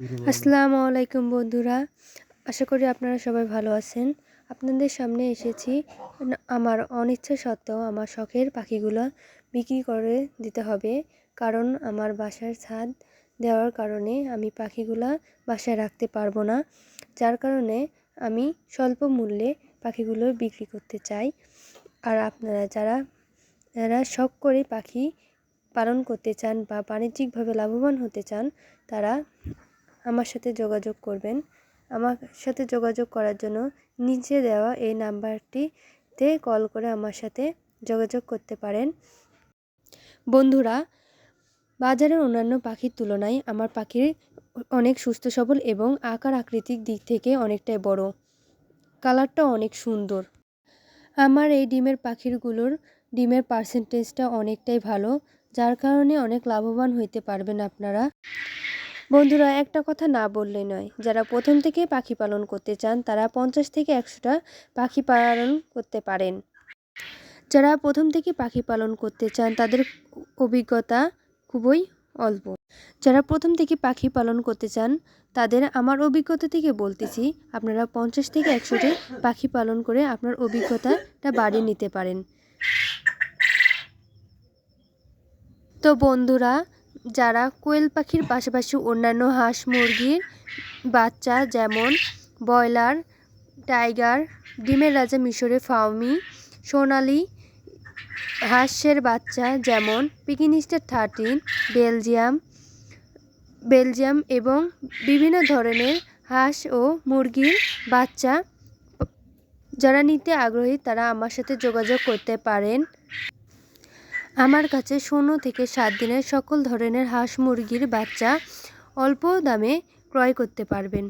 আসসালামু আলাইকুম বন্ধুরা, আশা করি আপনারা সবাই ভালো আছেন। আপনাদের সামনে এসেছি আমার অনিচ্ছা সত্ত্বেও আমার শখের পাখিগুলো বিক্রি করে দিতে হবে, কারণ আমার বাসার ছাদ দেওয়ার কারণে আমি পাখিগুলা বাসায় রাখতে পারব না, যার কারণে আমি স্বল্প মূল্যে পাখিগুলো বিক্রি করতে চাই। আর আপনারা যারা যারা শখ করে পাখি পালন করতে চান বা বাণিজ্যিকভাবে লাভবান হতে চান, তারা আমার সাথে যোগাযোগ করবেন। আমার সাথে যোগাযোগ করার জন্য নিচে দেওয়া এই নাম্বারটিতে কল করে আমার সাথে যোগাযোগ করতে পারেন। বন্ধুরা, বাজারের অন্যান্য পাখির তুলনায় আমার পাখির অনেক সুস্থ সবল এবং আকার আকৃতিক দিক থেকে অনেকটাই বড়। কালারটাও অনেক সুন্দর। আমার এই ডিমের পাখিরগুলোর ডিমের পার্সেন্টেজটা অনেকটাই ভালো, যার কারণে অনেক লাভবান হইতে পারবেন আপনারা। বন্ধুরা, একটা কথা না বললে নয়। যারা প্রথম থেকে পাখি পালন করতে চান, তারা পঞ্চাশ থেকে একশোটা পাখি পালন করতে পারেন। যারা প্রথম থেকে পাখি পালন করতে চান, তাদের অভিজ্ঞতা খুবই অল্প। যারা প্রথম থেকে পাখি পালন করতে চান, তাদের আমার অভিজ্ঞতা থেকে বলতেছি, আপনারা পঞ্চাশ থেকে একশোটি পাখি পালন করে আপনার অভিজ্ঞতাটা বাড়িয়ে নিতে পারেন। তো বন্ধুরা যারা কোয়েল পাখির পাশাপাশি অন্যান্য হাঁস, মুরগির বাচ্চা যেমন ব্রয়লার, টাইগার, ডিমের রাজা মিশরে ফাউমি সোনালি হাঁসের বাচ্চা যেমন পিকিনিস্টার থার্টিন, বেলজিয়াম বেলজিয়াম এবং বিভিন্ন ধরনের হাঁস ও মুরগির বাচ্চা। যারা নিতে আগ্রহী তারা আমার সাথে যোগাযোগ করতে পারেন। আমার কাছে শূন্য থেকে সাত দিনের সকল ধরনের হাঁস মুরগির বাচ্চা অল্প দামে ক্রয় করতে পারবেন।